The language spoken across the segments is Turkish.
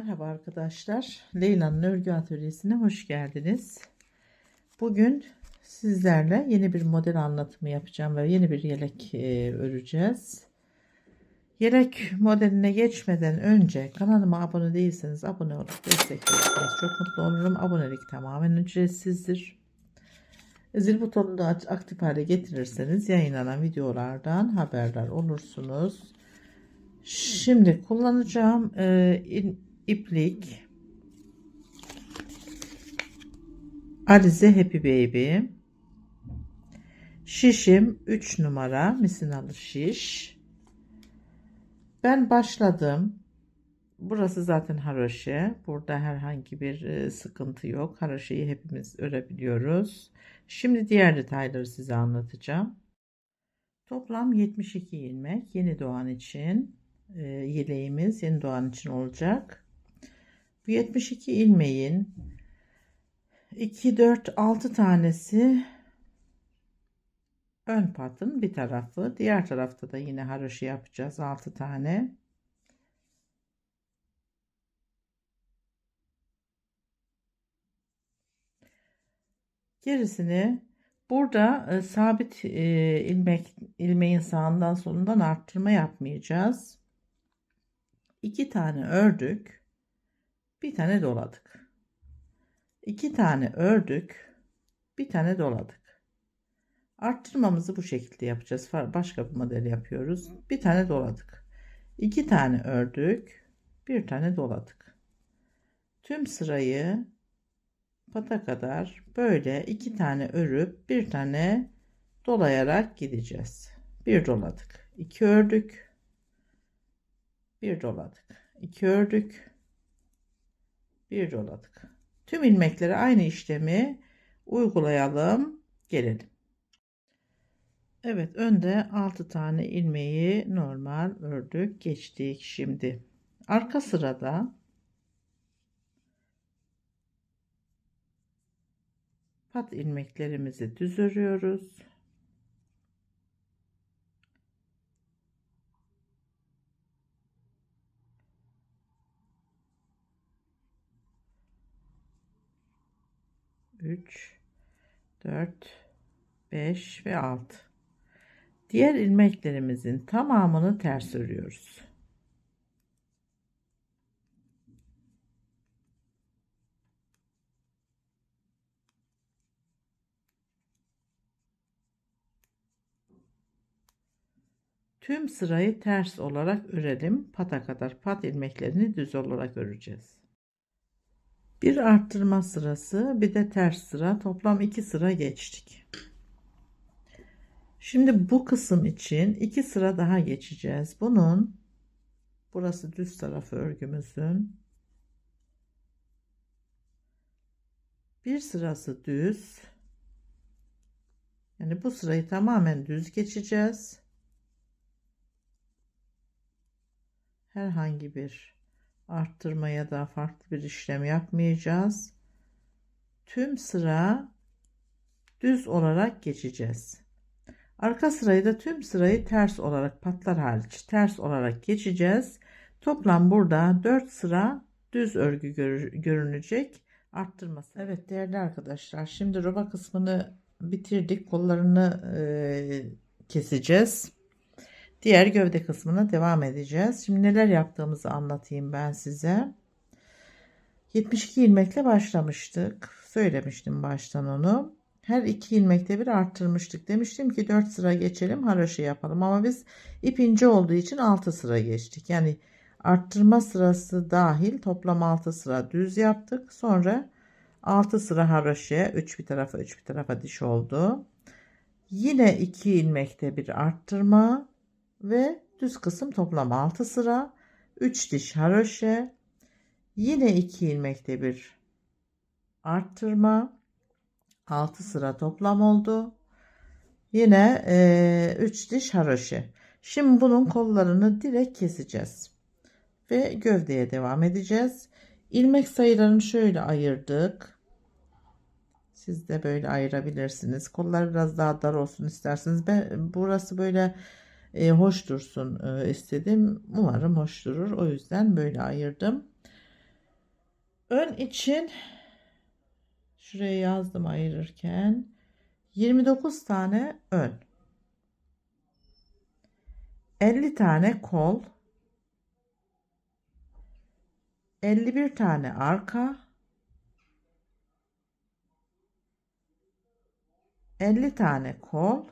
Merhaba arkadaşlar. Leyla'nın örgü atölyesine hoş geldiniz. Bugün sizlerle yeni bir model anlatımı yapacağım ve yeni bir yelek e, öreceğiz. Yelek modeline geçmeden önce kanalıma abone değilseniz abone olup desteklerseniz çok mutlu olurum. Abonelik tamamen ücretsizdir. Zil butonunu da aktif hale getirirseniz yayınlanan videolardan haberdar olursunuz. Şimdi kullanacağım e, iplik. Alize Happy Baby. Şişim 3 numara. Misinalı şiş. Ben başladım. Burası zaten haroşe. Burada herhangi bir e, sıkıntı yok. Haroşeyi hepimiz örebiliyoruz. Şimdi diğer detayları size anlatacağım. Toplam 72 ilmek yeni doğan için e, yeleğimiz yeni doğan için olacak. Bu 72 ilmeğin 2 4 6 tanesi ön patın bir tarafı, diğer tarafta da yine haroşa yapacağız 6 tane. Gerisini burada e, sabit e, ilmek ilmeğin sağından solundan arttırma yapmayacağız. 2 tane ördük. Bir tane doladık. 2 tane ördük. Bir tane doladık. Arttırmamızı bu şekilde yapacağız. Başka bir model yapıyoruz. Bir tane doladık. 2 tane ördük. Bir tane doladık. Tüm sırayı pata kadar böyle iki tane örüp bir tane dolayarak gideceğiz. Bir doladık. 2 ördük bir doladık. 2 ördük. Bir doladık. Tüm ilmeklere aynı işlemi uygulayalım. Gelelim. Evet önde 6 tane ilmeği normal ördük. Geçtik şimdi. Arka sırada pat ilmeklerimizi düz örüyoruz. 3 4 5 ve 6 diğer ilmeklerimizin tamamını ters örüyoruz Tüm sırayı ters olarak örelim. Pata kadar pat ilmeklerini düz olarak öreceğiz. Bir arttırma sırası bir de ters sıra toplam iki sıra geçtik. Şimdi bu kısım için iki sıra daha geçeceğiz. Bunun burası düz tarafı örgümüzün bir sırası düz. Yani bu sırayı tamamen düz geçeceğiz. Herhangi bir arttırmaya da farklı bir işlem yapmayacağız. Tüm sıra düz olarak geçeceğiz. Arka sırayı da tüm sırayı ters olarak patlar hariç ters olarak geçeceğiz. Toplam burada 4 sıra düz örgü görünecek. Arttırması. Evet değerli arkadaşlar şimdi roba kısmını bitirdik. Kollarını e, keseceğiz. Diğer gövde kısmına devam edeceğiz. Şimdi neler yaptığımızı anlatayım ben size. 72 ilmekle başlamıştık. Söylemiştim baştan onu. Her iki ilmekte bir arttırmıştık. Demiştim ki 4 sıra geçelim haroşa yapalım. Ama biz ip ince olduğu için 6 sıra geçtik. Yani arttırma sırası dahil toplam 6 sıra düz yaptık. Sonra 6 sıra haroşa 3 bir tarafa 3 bir tarafa diş oldu. Yine 2 ilmekte bir arttırma ve düz kısım toplam 6 sıra. 3 diş haroşe. Yine 2 ilmekte bir arttırma. 6 sıra toplam oldu. Yine e, 3 diş haroşe. Şimdi bunun kollarını direkt keseceğiz ve gövdeye devam edeceğiz. İlmek sayılarını şöyle ayırdık. Siz de böyle ayırabilirsiniz. Kollar biraz daha dar olsun isterseniz. Ben burası böyle e, hoş dursun e, istedim. Umarım hoş durur. O yüzden böyle ayırdım. Ön için şuraya yazdım ayırırken 29 tane ön 50 tane kol 51 tane arka 50 tane kol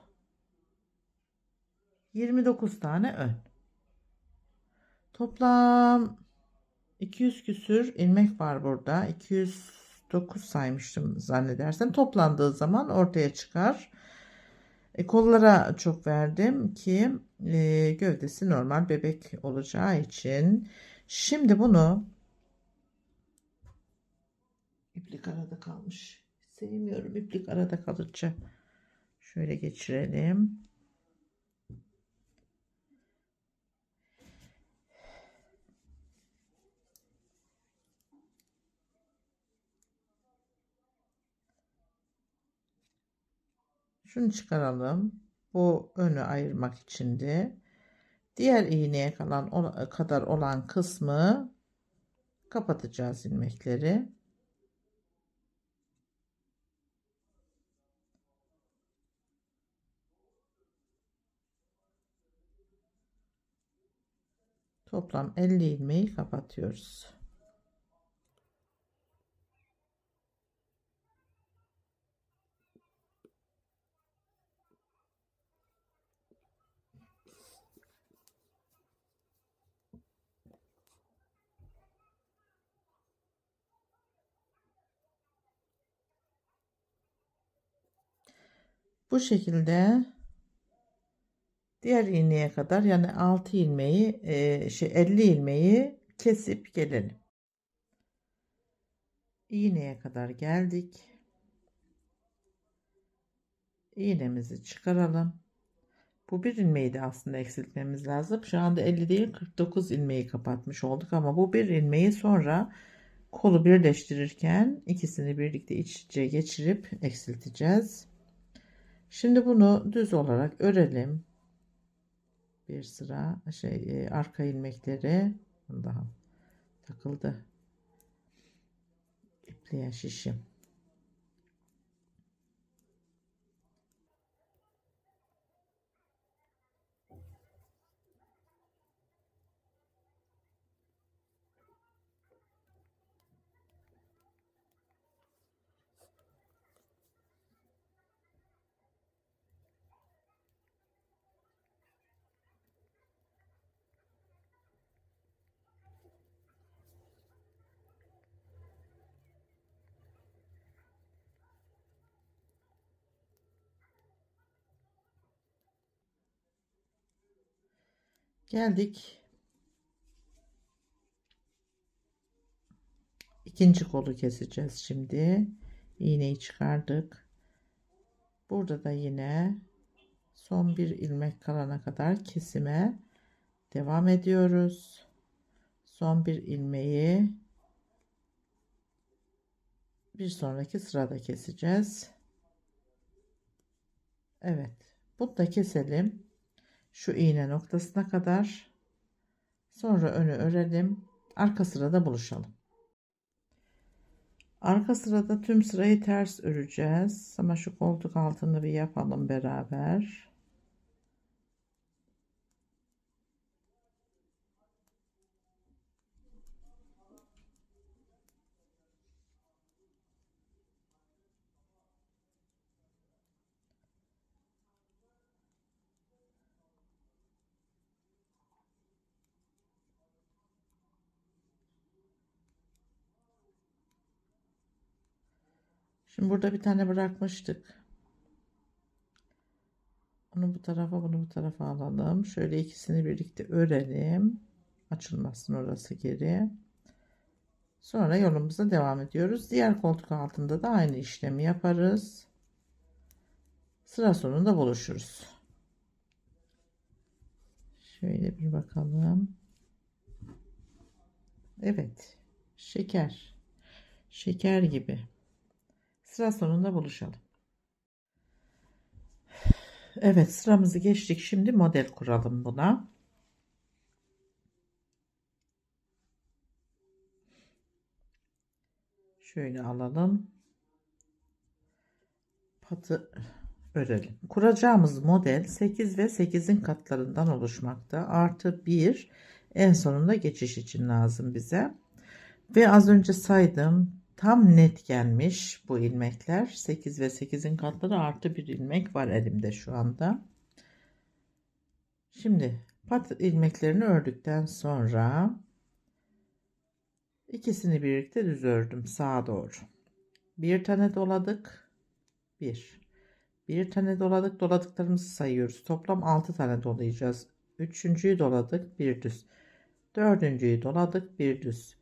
29 tane ön. Toplam 200 küsür ilmek var burada. 209 saymıştım zannedersem. Toplandığı zaman ortaya çıkar. E, kollara çok verdim ki e, gövdesi normal bebek olacağı için. Şimdi bunu iplik arada kalmış. Sevmiyorum iplik arada kalınca şöyle geçirelim Şunu çıkaralım. Bu önü ayırmak içindi. Diğer iğneye kalan kadar olan kısmı kapatacağız ilmekleri. Toplam 50 ilmeği kapatıyoruz. Bu şekilde diğer ilmeğe kadar yani 6 ilmeği e, şey 50 ilmeği kesip gelelim. İğneye kadar geldik. İğnemizi çıkaralım. Bu bir ilmeği de aslında eksiltmemiz lazım. Şu anda 50 değil 49 ilmeği kapatmış olduk ama bu bir ilmeği sonra kolu birleştirirken ikisini birlikte iç içe geçirip eksilteceğiz. Şimdi bunu düz olarak örelim. Bir sıra şey e, arka ilmekleri daha takıldı. İpliğe şişim. Geldik. İkinci kolu keseceğiz şimdi. İğneyi çıkardık. Burada da yine son bir ilmek kalana kadar kesime devam ediyoruz. Son bir ilmeği bir sonraki sırada keseceğiz. Evet. Bunu da keselim şu iğne noktasına kadar. Sonra önü örelim. Arka sırada buluşalım. Arka sırada tüm sırayı ters öreceğiz. Ama şu koltuk altını bir yapalım beraber Şimdi burada bir tane bırakmıştık. Onu bu tarafa bunu bu tarafa alalım. Şöyle ikisini birlikte örelim. Açılmasın orası geri. Sonra yolumuza devam ediyoruz. Diğer koltuk altında da aynı işlemi yaparız. Sıra sonunda buluşuruz. Şöyle bir bakalım. Evet. Şeker. Şeker gibi. Sıra sonunda buluşalım. Evet sıramızı geçtik. Şimdi model kuralım buna. Şöyle alalım. Patı örelim. Kuracağımız model 8 ve 8'in katlarından oluşmakta. Artı 1 en sonunda geçiş için lazım bize. Ve az önce saydım tam net gelmiş bu ilmekler. 8 ve 8'in katları artı bir ilmek var elimde şu anda. Şimdi pat ilmeklerini ördükten sonra ikisini birlikte düz ördüm sağa doğru. Bir tane doladık. Bir. Bir tane doladık. Doladıklarımızı sayıyoruz. Toplam 6 tane dolayacağız. Üçüncüyü doladık. Bir düz. Dördüncüyü doladık. Bir düz.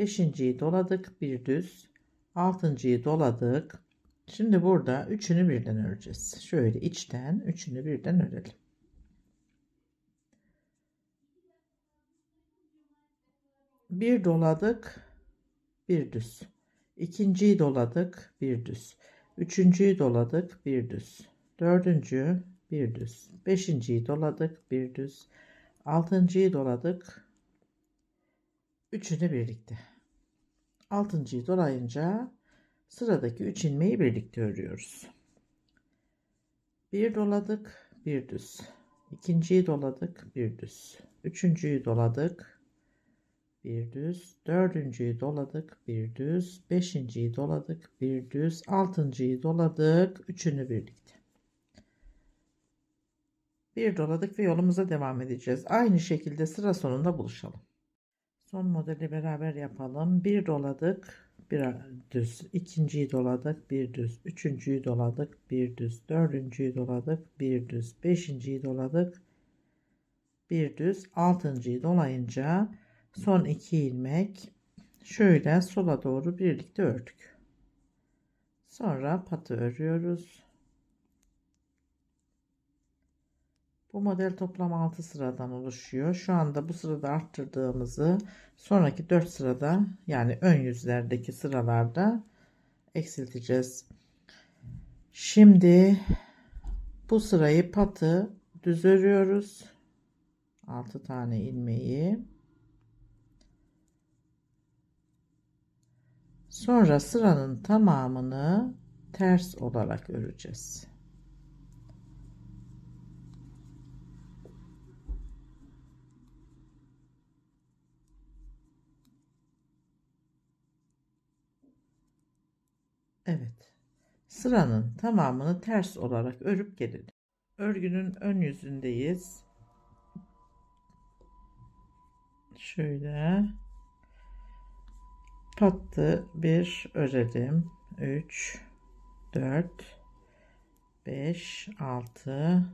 Beşinciyi doladık. Bir düz. Altıncıyı doladık. Şimdi burada üçünü birden öreceğiz. Şöyle içten üçünü birden örelim. Bir doladık. Bir düz. İkinciyi doladık. Bir düz. Üçüncüyü doladık. Bir düz. Dördüncü bir düz. Beşinciyi doladık. Bir düz. Altıncıyı doladık. Üçünü birlikte. Altıncıyı dolayınca sıradaki üç ilmeği birlikte örüyoruz. Bir doladık. Bir düz. İkinciyi doladık. Bir düz. Üçüncüyü doladık bir düz, dördüncüyü doladık, bir düz, beşinciyi doladık, bir düz, altıncıyı doladık, üçünü birlikte. Bir doladık ve yolumuza devam edeceğiz. Aynı şekilde sıra sonunda buluşalım. Son modeli beraber yapalım. Bir doladık, bir düz, ikinciyi doladık, bir düz, üçüncüyü doladık, bir düz, dördüncüyü doladık, bir düz, beşinciyi doladık, bir düz, altıncıyı dolayınca son iki ilmek şöyle sola doğru birlikte ördük. Sonra patı örüyoruz. Bu model toplam 6 sıradan oluşuyor. Şu anda bu sırada arttırdığımızı sonraki 4 sırada yani ön yüzlerdeki sıralarda eksilteceğiz. Şimdi bu sırayı patı düz örüyoruz. 6 tane ilmeği Sonra sıranın tamamını ters olarak öreceğiz. Evet. Sıranın tamamını ters olarak örüp gelelim. Örgünün ön yüzündeyiz. Şöyle Pattı bir örelim. 3 4 5 6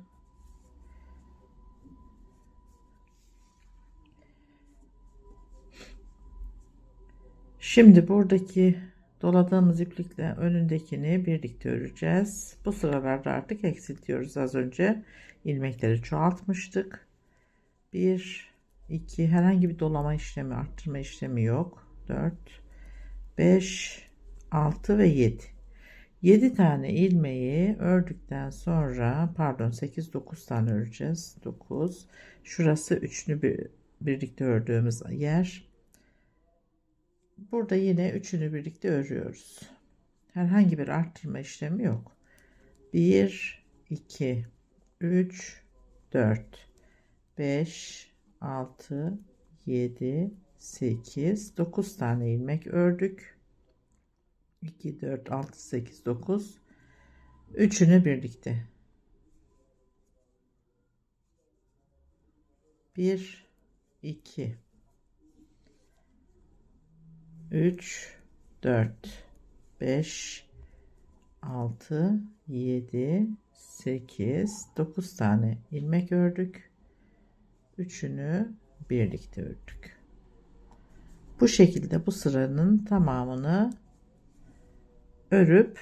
Şimdi buradaki doladığımız iplikle önündekini birlikte öreceğiz. Bu sıralarda artık eksiltiyoruz. Az önce ilmekleri çoğaltmıştık. 1 2 herhangi bir dolama işlemi, arttırma işlemi yok. 4 5 6 ve 7 7 tane ilmeği ördükten sonra pardon 8 9 tane öreceğiz 9 şurası üçünü bir, birlikte ördüğümüz yer burada yine üçünü birlikte örüyoruz. Herhangi bir arttırma işlemi yok. 1 2 3 4 5 6 7 8 9 tane ilmek ördük. 2 4 6 8 9 üçünü birlikte. 1 2 3 4 5 6 7 8 9 tane ilmek ördük üçünü birlikte ördük bu şekilde bu sıranın tamamını örüp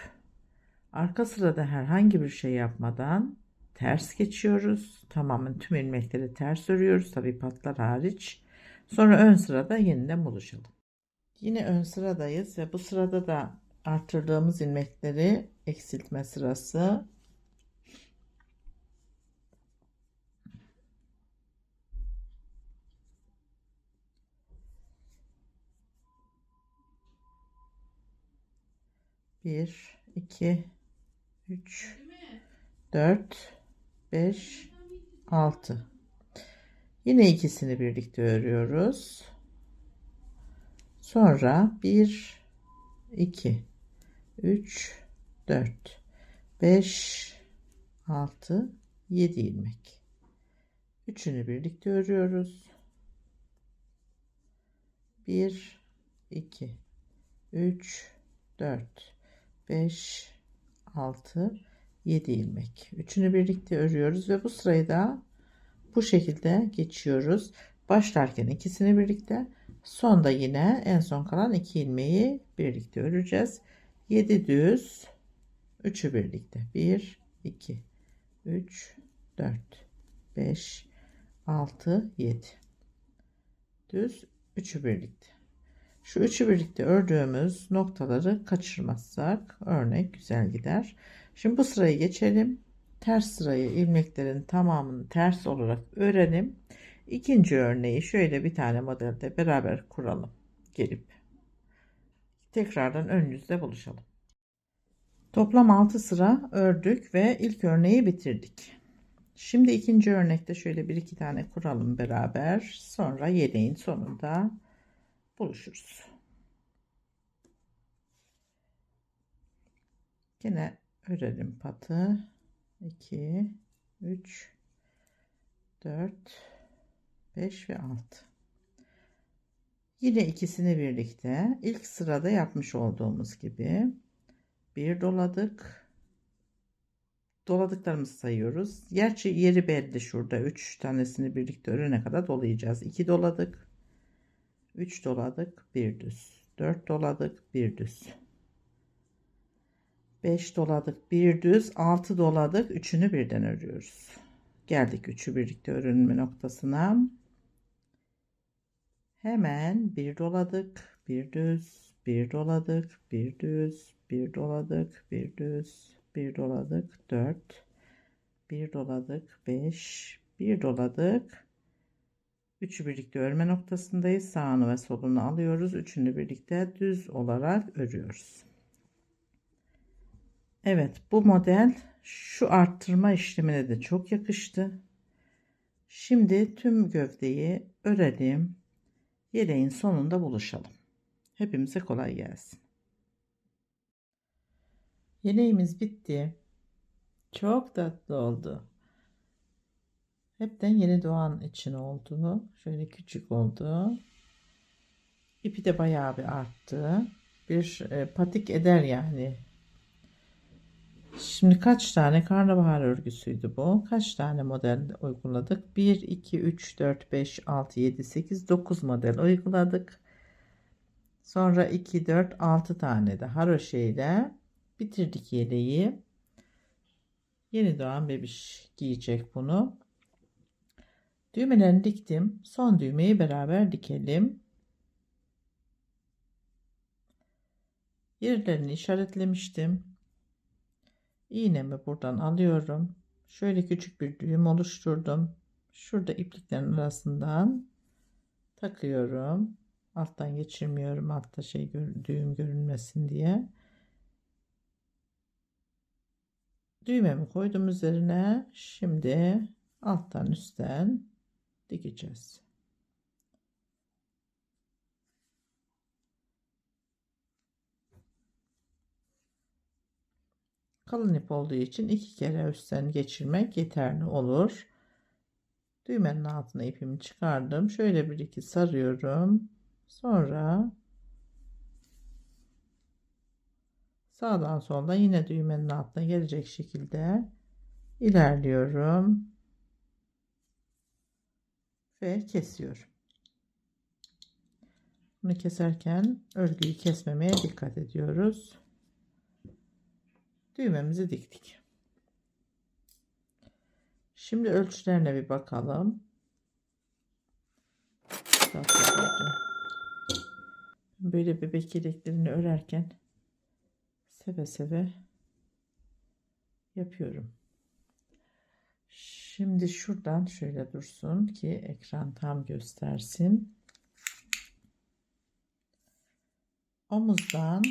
arka sırada herhangi bir şey yapmadan ters geçiyoruz. Tamamen tüm ilmekleri ters örüyoruz. Tabi patlar hariç. Sonra ön sırada yeniden buluşalım. Yine ön sıradayız ve bu sırada da arttırdığımız ilmekleri eksiltme sırası. 1 2 3 4 5 6 Yine ikisini birlikte örüyoruz. Sonra 1 2 3 4 5 6 7 ilmek. Üçünü birlikte örüyoruz. 1 2 3 4 5 6 7 ilmek. Üçünü birlikte örüyoruz ve bu sırayı da bu şekilde geçiyoruz. Başlarken ikisini birlikte, sonda yine en son kalan iki ilmeği birlikte öreceğiz. 7 düz, 3'ü birlikte. 1 2 3 4 5 6 7 düz 3'ü birlikte. Şu üçü birlikte ördüğümüz noktaları kaçırmazsak örnek güzel gider. Şimdi bu sırayı geçelim. Ters sırayı ilmeklerin tamamını ters olarak örelim. İkinci örneği şöyle bir tane modelde beraber kuralım. Gelip tekrardan önünüzde buluşalım. Toplam 6 sıra ördük ve ilk örneği bitirdik. Şimdi ikinci örnekte şöyle bir iki tane kuralım beraber. Sonra yeleğin sonunda buluşuruz. Yine örelim patı. 2 3 4 5 ve 6 yine ikisini birlikte ilk sırada yapmış olduğumuz gibi bir doladık. Doladıklarımızı sayıyoruz. Gerçi yeri belli şurada. 3 tanesini birlikte örene kadar dolayacağız. 2 doladık. 3 doladık. 1 düz. 4 doladık. 1 düz. 5 doladık. Bir düz. 6 doladık. Üçünü birden örüyoruz. Geldik üçü birlikte örünme noktasına hemen bir doladık bir düz bir doladık bir düz bir doladık bir düz bir doladık 4 bir doladık 5 bir doladık üçü birlikte örme noktasındayız sağını ve solunu alıyoruz üçünü birlikte düz olarak örüyoruz Evet bu model şu arttırma işlemine de çok yakıştı. Şimdi tüm gövdeyi örelim. Yeleğin sonunda buluşalım. Hepimize kolay gelsin. Yeleğimiz bitti. Çok tatlı oldu. Hepten yeni doğan için oldu. Şöyle küçük oldu. İpi de bayağı bir arttı. Bir e, patik eder yani Şimdi kaç tane karnabahar örgüsüydü bu? Kaç tane model uyguladık? 1, 2, 3, 4, 5, 6, 7, 8, 9 model uyguladık. Sonra 2, 4, 6 tane de haroşe ile bitirdik yeleği. Yeni doğan bebiş giyecek bunu. Düğmelerini diktim. Son düğmeyi beraber dikelim. Yerlerini işaretlemiştim iğnemi buradan alıyorum. Şöyle küçük bir düğüm oluşturdum. Şurada ipliklerin arasından takıyorum. Alttan geçirmiyorum. Altta şey düğüm görünmesin diye. Düğmemi koydum üzerine. Şimdi alttan üstten dikeceğiz. Kalın ip olduğu için iki kere üstten geçirmek yeterli olur. Düğmenin altına ipimi çıkardım. Şöyle bir iki sarıyorum. Sonra sağdan soldan yine düğmenin altına gelecek şekilde ilerliyorum. Ve kesiyorum. Bunu keserken örgüyü kesmemeye dikkat ediyoruz düğmemizi diktik. Şimdi ölçülerine bir bakalım. Böyle bebek yeleklerini örerken seve seve yapıyorum. Şimdi şuradan şöyle dursun ki ekran tam göstersin. Omuzdan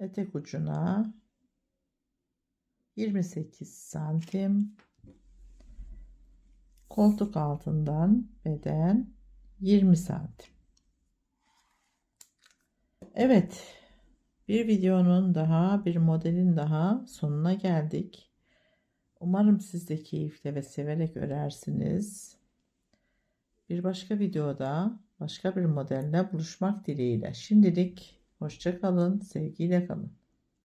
etek ucuna 28 santim koltuk altından beden 20 santim. Evet, bir videonun daha, bir modelin daha sonuna geldik. Umarım siz de keyifle ve severek örersiniz. Bir başka videoda başka bir modelle buluşmak dileğiyle. Şimdilik hoşça kalın, sevgiyle kalın.